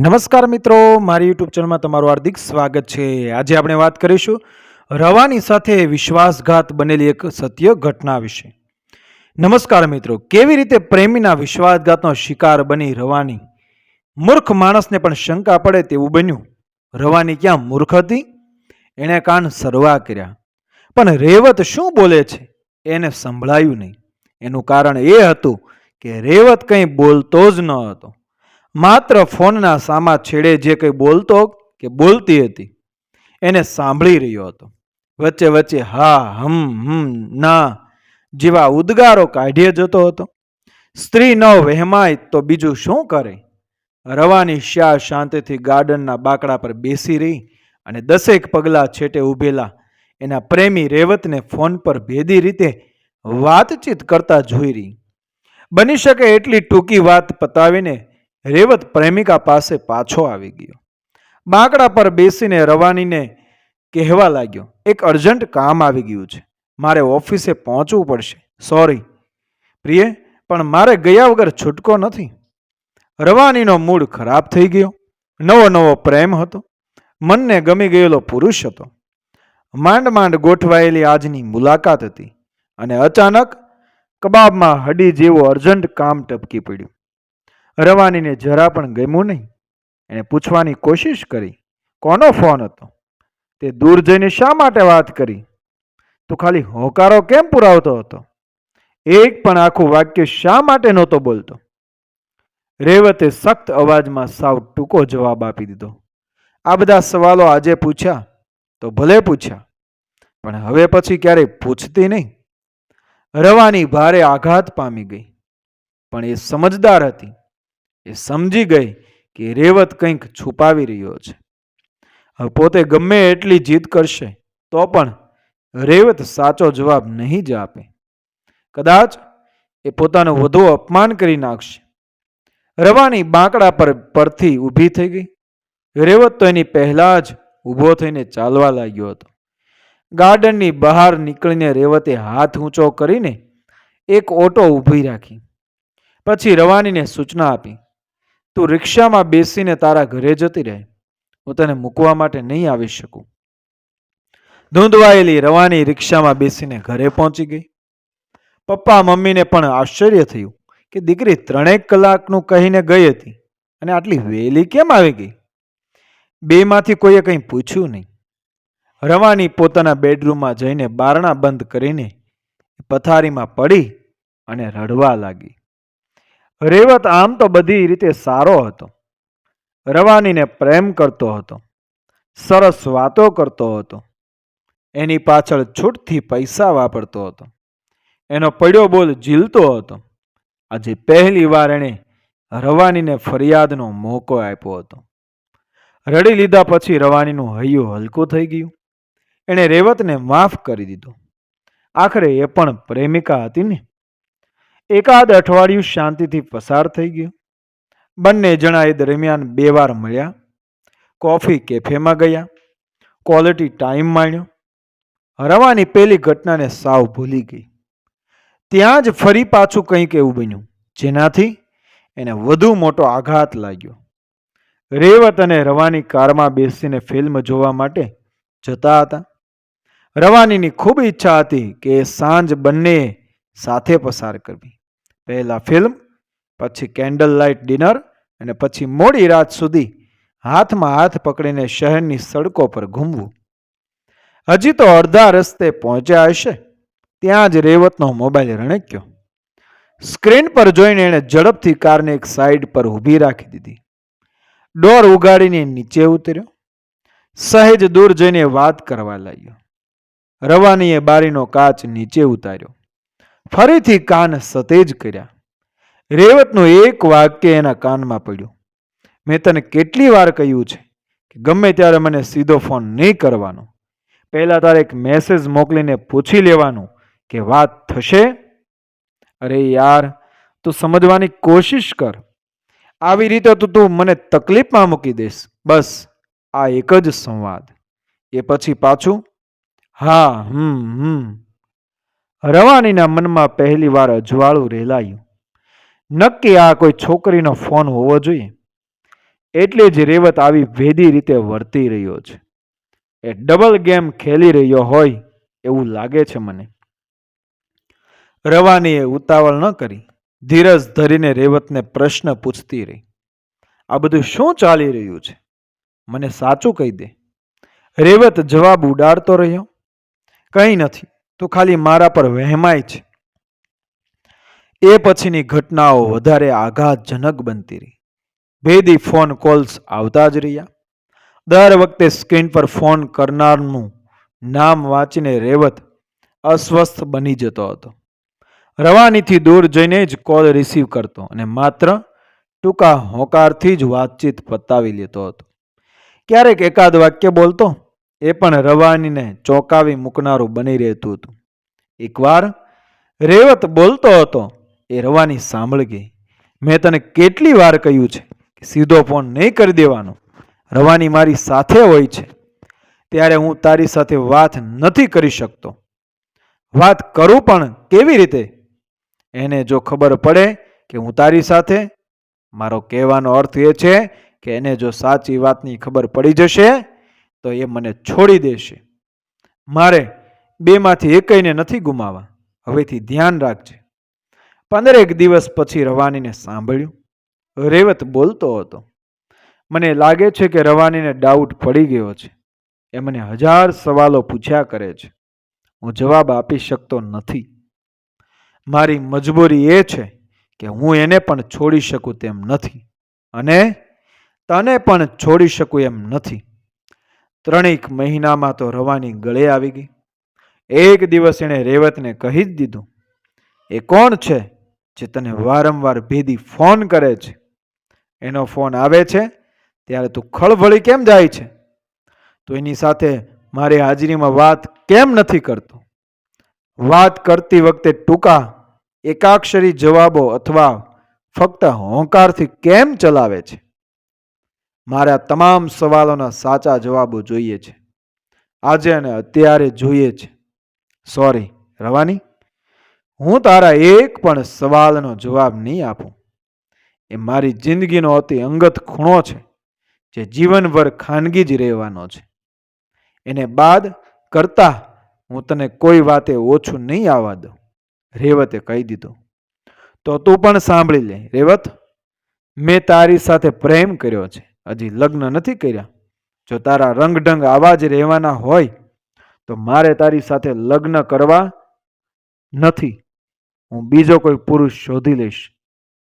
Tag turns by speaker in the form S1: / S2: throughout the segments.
S1: નમસ્કાર મિત્રો, મારી યુટ્યુબ ચેનલમાં તમારું હાર્દિક સ્વાગત છે. આજે આપણે વાત કરીશું રવાની સાથે વિશ્વાસઘાત બનેલી એક સત્ય ઘટના વિશે. નમસ્કાર મિત્રો, કેવી રીતે પ્રેમીના વિશ્વાસઘાતનો શિકાર બની રવાની? મૂર્ખ માણસને પણ શંકા પડે તેવું બન્યું. રવાની ક્યાં મૂર્ખ હતી? એણે કાન સરવા કર્યા. પણ રેવત શું બોલે છે? એને સંભળાયું નહીં. એનું કારણ એ હતું કે રેવત કંઈ બોલતો જ ન હતો. માત્ર ફોનના સામા છેડે જે કંઈ બોલતો કે બોલતી હતી, એને સાંભળી રહ્યો હતો. વચ્ચે વચ્ચે હા, હમ હમ, ના જેવા ઉદ્ગારો કાઢીએ જતો હતો. સ્ત્રી ન વહેમાય તો બીજું શું કરે? રવાની શ્યા શાંતિથી ગાર્ડનના બાકડા પર બેસી રહી અને દસેક પગલાં છેટે ઊભેલા એના પ્રેમી રેવતને ફોન પર ભેદી રીતે વાતચીત કરતા જોઈ રહી. બની શકે એટલી ટૂંકી વાત પતાવીને રેવત પ્રેમિકા પાસે પાછો આવી ગયો. બાંકડા પર બેસીને રવાનીને કહેવા લાગ્યો, એક અર્જન્ટ કામ આવી ગયું છે. મારે ઓફિસે પહોંચવું પડશે. સોરી. પ્રિય, પણ મારે ગયા વગર છૂટકો નથી. રવાનીનો મૂડ ખરાબ થઈ ગયો. નવો નવો પ્રેમ હતો. મનને ગમી ગયેલો પુરુષ હતો. માંડ માંડ ગોઠવાયેલી આજની મુલાકાત હતી અને અચાનક કબાબમાં હડી જેવું અર્જન્ટ કામ ટપકી પડ્યું. રવાનીને જરા પણ ગમ્યું નહીં. એણે પૂછવાની કોશિશ કરી, કોનો ફોન હતો? તે દૂર જઈને શા માટે વાત કરી? તું ખાલી હોકારો કેમ પુરાવતો હતો? એક પણ આખું વાક્ય શા માટે નહોતો બોલતો? રેવતે સખ્ત અવાજમાં સાવ ટૂંકો જવાબ આપી દીધો. આ બધા સવાલો આજે પૂછ્યા તો ભલે પૂછ્યા, પણ હવે પછી ક્યારેય પૂછતી નહીં. રવાની ભારે આઘાત પામી ગઈ, પણ એ સમજદાર હતી. એ સમજી ગઈ કે રેવત કંઈક છુપાવી રહ્યો છે. હવે પોતે ગમે એટલી જીદ કરશે, તો પણ રેવત સાચો જવાબ નહીં જ આપે. કદાચ એ પોતાનું વધુ અપમાન કરી નાખશે. રવાની બાંકડા પર, પરથી ઊભી થઈ ગઈ. રેવત તો એની પહેલા જ ઊભો થઈને ચાલવા લાગ્યો હતો. ગાર્ડનની બહાર નીકળીને રેવતે હાથ ઊંચો કરીને એક ઓટો ઊભી રાખી. પછી રવાનીને સૂચના આપી. તું રિક્ષામાં બેસીને તારા ઘરે જતી રહે. હું તને મૂકવા માટે નહીં આવી શકું. ધૂંધવાયેલી રવાની રિક્ષામાં બેસીને ઘરે પહોંચી ગઈ. પપ્પા મમ્મીને પણ આશ્ચર્ય થયું કે દીકરી ત્રણેક કલાકનું કહીને ગઈ હતી અને આટલી વહેલી કેમ આવી ગઈ? બેમાંથી કોઈએ કંઈ પૂછ્યું નહીં. રવાની પોતાના બેડરૂમમાં જઈને બારણા બંધ કરીને પથારીમાં પડી અને રડવા લાગી. રેવત આમ તો બધી રીતે સારો હતો. રવાનીને પ્રેમ કરતો હતો. સરસ વાતો કરતો હતો. એની પાછળ છૂટથી પૈસા વાપરતો હતો. એનો પડ્યો બોલ ઝીલતો હતો. આજે પહેલી વાર એણે રવાનીને ફરિયાદનો મોકો આપ્યો હતો. રડી લીધા પછી રવાનીનું હૈયું હલકું થઈ ગયું. એણે રેવતને માફ કરી દીધો. આખરે એ પણ પ્રેમિકા હતી ને. એકાદ અઠવાડિયું શાંતિથી પસાર થઈ ગયું. બંને જણા એ દરમિયાન બે વાર મળ્યા. કોફી કેફેમાં ગયા. ક્વોલિટી ટાઈમ માણ્યો. રવાની પહેલી ઘટનાને સાવ ભૂલી ગઈ. ત્યાં જ ફરી પાછું કંઈક એવું બન્યું, જેનાથી એને વધુ મોટો આઘાત લાગ્યો. રેવત અને રવાની કારમાં બેસીને ફિલ્મ જોવા માટે જતા હતા. રવાનીની ખૂબ ઈચ્છા હતી કે સાંજ બંને સાથે પસાર કરવી. પહેલા ફિલ્મ, પછી કેન્ડલ લાઇટ ડિનર અને પછી મોડી રાત સુધી હાથમાં હાથ પકડીને શહેરની સડકો પર ઘૂમવું. હજી તો અડધા રસ્તે પહોંચ્યા હશે, ત્યાં જ રેવતનો મોબાઈલ રણક્યો. સ્ક્રીન પર જોઈને એણે ઝડપથી કારને એક સાઈડ પર ઊભી રાખી દીધી. ડોર ઉગાડીને નીચે ઉતર્યો. સહેજ દૂર જઈને વાત કરવા લાગ્યો. રવાનીએ બારીનો કાચ નીચે ઉતાર્યો. ફરીથી કાન સતેજ કર્યા. રેવતનું એક વાક્ય એના કાનમાં પડ્યું. મેં તને કેટલી વાર કહ્યું છે કે ગમે ત્યારે મને સીધો ફોન નહીં કરવાનો. પહેલાં તારે એક મેસેજ મોકલીને પૂછી લેવાનું કે વાત થશે? અરે યાર, તું સમજવાની કોશિશ કર. આવી રીતે તો તું મને તકલીફમાં મૂકી દઈશ. બસ, આ એક જ સંવાદ. એ પછી પાછું, હા, હમ હમ. રવાનીના મનમાં પહેલી વાર અજવાળું રેલાયું. નક્કી આ કોઈ છોકરીનો ફોન હોવો જોઈએ? એટલે જ રેવત આવી ભેદી રીતે વર્તી રહ્યો છે. એ ડબલ ગેમ ખેલી રહ્યો હોય એવું લાગે છે મને. રવાનીએ ઉતાવળ ન કરી. ધીરજ ધરીને રેવતને પ્રશ્ન પૂછતી રહી. આ બધું શું ચાલી રહ્યું છે? મને સાચું કહી દે. રેવત જવાબ ઉડાડતો રહ્યો. કંઈ નથી. તું ખાલી મારા પર વહેમાય છે. એ પછીની ઘટનાઓ વધારે આઘાતજનક બનતી રહી. ભેદી ફોન કોલ્સ આવતા જ રહ્યા. દર વખતે સ્ક્રીન પર ફોન કરનારનું નામ વાંચીને રેવત અસ્વસ્થ બની જતો હતો. રવાનીથી દૂર જઈને જ કોલ રિસીવ કરતો અને માત્ર ટૂંકા હોકારથી જ વાતચીત પતાવી લેતો હતો. ક્યારેક એકાદ વાક્ય બોલતો એ પણ રવાનીને ચોંકાવી મૂકનારું બની રહેતું હતું. એકવાર રેવત બોલતો હતો, એ રવાની સાંભળી ગઈ. મેં તને કેટલી વાર કહ્યું છે કે સીધો ફોન નહીં કરી દેવાનો. રવાની મારી સાથે હોય છે. ત્યારે હું તારી સાથે વાત નથી કરી શકતો. વાત કરું પણ કેવી રીતે? એને જો ખબર પડે કે હું તારી સાથે, મારો કહેવાનો અર્થ એ છે કે એને જો સાચી વાતની ખબર પડી જશે તો એ મને છોડી દેશે. મારે બેમાંથી એકઈને નથી ગુમાવા હવેથી ધ્યાન રાખજે. પંદરેક દિવસ પછી રવાનીને સાંભળ્યું. રેવત બોલતો હતો. મને લાગે છે કે રવાનીને ડાઉટ પડી ગયો છે. એ મને હજાર સવાલો પૂછ્યા કરે છે. હું જવાબ આપી શકતો નથી. મારી મજબૂરી એ છે કે હું એને પણ છોડી શકું તેમ નથી. અને તને પણ છોડી શકું એમ નથી. ત્રણેક મહિનામાં તો રવાની ગળે આવી ગઈ. એક દિવસ એણે રેવતને કહી જ દીધું, એ કોણ છે જે તને વારંવાર ભેદી ફોન કરે છે? એનો ફોન આવે છે ત્યારે તું ખળભળી કેમ જાય છે? તો એની સાથે મારી હાજરીમાં વાત કેમ નથી કરતો? વાત કરતી વખતે ટૂંકા, એકાક્ષરી જવાબો અથવા ફક્ત હોંકારથી કેમ ચલાવે છે? મારા તમામ સવાલોના સાચા જવાબો જોઈએ છે. આજે અને અત્યારે જોઈએ છે. સોરી રવાની? હું તારા એક પણ સવાલનો જવાબ નહીં આપું. એ મારી જિંદગીનો અતિ અંગત ખૂણો છે, જે જીવનભર ખાનગી જ રહેવાનો છે. એને બાદ કરતા હું તને કોઈ વાતે ઓછું નહીં આવવા દઉં. રેવતે કહી દીધું. તો તું પણ સાંભળી લે, રેવત. મેં તારી સાથે પ્રેમ કર્યો છે. હજી લગ્ન નથી કર્યા. જો તારા રંગઢંગ આવા જ રહેવાના હોય, તો મારે તારી સાથે લગ્ન કરવા નથી. હું બીજો કોઈ પુરુષ શોધી લઈશ.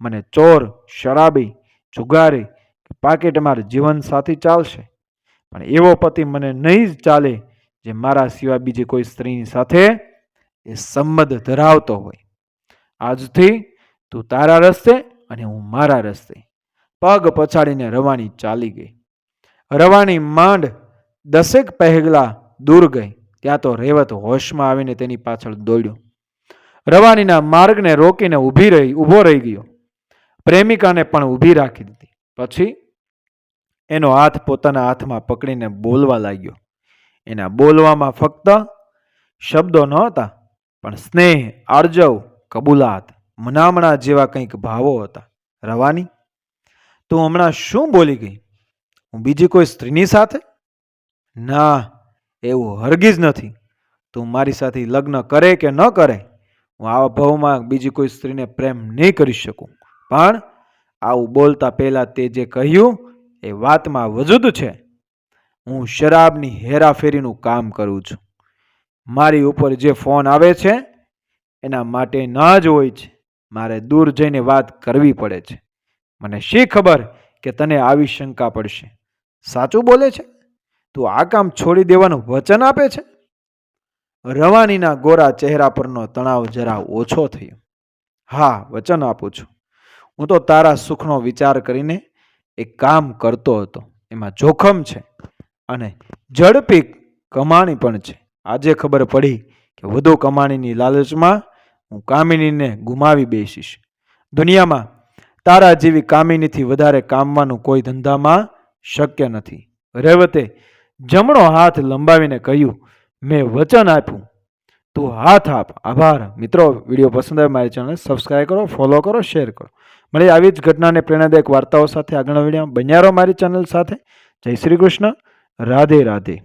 S1: મને ચોર, શરાબી, જુગારી પાકેટમાર જીવન સાથી ચાલશે. પણ એવો પતિ મને નહીં જ ચાલે, જે મારા સિવાય બીજી કોઈ સ્ત્રીની સાથે એ સંબંધ ધરાવતો હોય. આજથી તું તારા રસ્તે અને હું મારા રસ્તે. પગ પછાડીને રવાની ચાલી ગઈ. રવાની માંડ દસેક પહેગલા દૂર ગઈ. ત્યાં તો રેવત હોશમાં આવીને તેની પાછળ દોડ્યો. રવાનીના માર્ગને રોકીને ઊભી રહી, ઊભો રહી ગયો. પ્રેમિકાને પણ ઊભી રાખી દીધી. પછી એનો હાથ પોતાના હાથમાં પકડીને બોલવા લાગ્યો. એના બોલવામાં ફક્ત શબ્દો ન હતા પણ સ્નેહ, આર્જવ, કબૂલાત, મનામણા જેવા કંઈક ભાવો હતા. રવાની તું હમણાં શું બોલી ગઈ? હું બીજી કોઈ સ્ત્રીની સાથે? ના, એવું હરગીજ નથી. તું મારી સાથે લગ્ન કરે કે ન કરે, હું આવા ભાવમાં બીજી કોઈ સ્ત્રીને પ્રેમ નહીં કરી શકું. પણ આવું બોલતા પહેલાં તે જે કહ્યું, એ વાતમાં વજૂદ છે. હું શરાબની હેરાફેરીનું કામ કરું છું. મારી ઉપર જે ફોન આવે છે, એના માટે ના જ હોય છે. મારે દૂર જઈને વાત કરવી પડે છે. મને શી ખબર કે તને આવી શંકા પડશે? સાચું બોલે છે? તું આ કામ છોડી દેવાનું વચન આપે છે? રવાનીના ગોરા ચહેરા પરનો તણાવ જરા ઓછો થયો. હા, વચન આપું છું. હું તો તારા સુખનો વિચાર કરીને એક કામ કરતો હતો. એમાં જોખમ છે અને ઝડપી કમાણી પણ છે. આજે ખબર પડી કે વધુ કમાણીની લાલચમાં હું કામિનીને ગુમાવી બેસીશ. દુનિયામાં તારા જેવી કામિનીથી વધારે કામવાનું કોઈ ધંધામાં શક્ય નથી. રેવતે જમણો હાથ લંબાવીને કહ્યું, મેં વચન આપ્યું. તું હાથ આપ. આભાર. મિત્રો, વીડિયો પસંદ આવે મારી ચેનલ સબસ્ક્રાઈબ કરો ફોલો કરો શેર કરો. મળી આવી જ ઘટનાને પ્રેરણાદાયક વાર્તાઓ સાથે આગળના વીડિયો બન્યા રહો મારી ચેનલ સાથે. જય શ્રી કૃષ્ણ. રાધે રાધે.